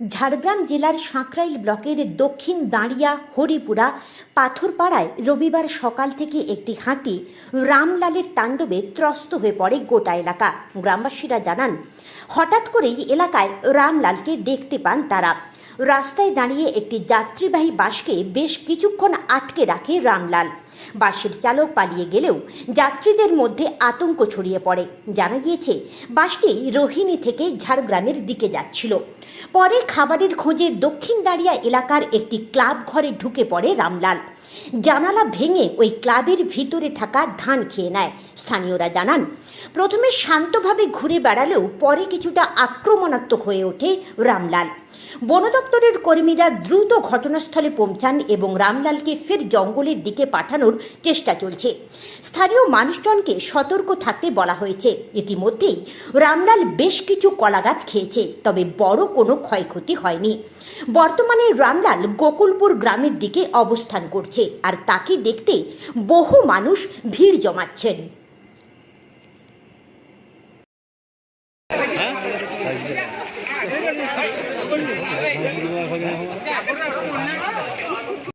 ঝাড়গ্রাম জেলার সাঁকরাইল ব্লকের দক্ষিণ দাঁড়িয়া হরিপুরা পাথরপাড়ায় রবিবার সকাল থেকে একটি হাতি রামলালের তাণ্ডবে ত্রস্ত হয়ে পড়ে গোটা এলাকা। গ্রামবাসীরা জানান, হঠাৎ করেই এলাকায় রামলালকে দেখতে পান তারা। রাস্তায় দাঁড়িয়ে একটি যাত্রীবাহী বাসকে বেশ কিছুক্ষণ আটকে রাখে রামলাল। বাসের চালক পালিয়ে গেলেও যাত্রীদের মধ্যে আতঙ্ক ছড়িয়ে পড়ে। জানা গিয়েছে, বাসটি রোহিণী থেকে ঝাড়গ্রামের দিকে যাচ্ছিল। পরে খাবারের খোঁজে দক্ষিণ দাঁড়িয়া এলাকার একটি ক্লাব ঘরে ঢুকে পড়ে রামলাল। জানালা ভেঙে ওই ক্লাবের ভিতরে থাকা ধান খেয়ে নেয়। স্থানীয়রা জানান, প্রথমে শান্তভাবে ঘুরে বেড়ালেও পরে কিছুটা আক্রমণাত্মক হয়ে ওঠে রামলাল। বন দপ্তরের কর্মীরা দ্রুত ঘটনাস্থলে পৌঁছান এবং রামলালকে ফের জঙ্গলের দিকে পাঠানোর চেষ্টা চলছে। স্থানীয় মানুষজনকে সতর্ক থাকতে বলা হয়েছে। ইতিমধ্যেই রামলাল বেশ কিছু কলাগাছ খেয়েছে, তবে বড় কোনো ক্ষয়ক্ষতি হয়নি। বর্তমানে রামলাল গোকুলপুর গ্রামের দিকে অবস্থান করছে। আর তাকে দেখতে বহু মানুষ ভিড় জমাচ্ছেন।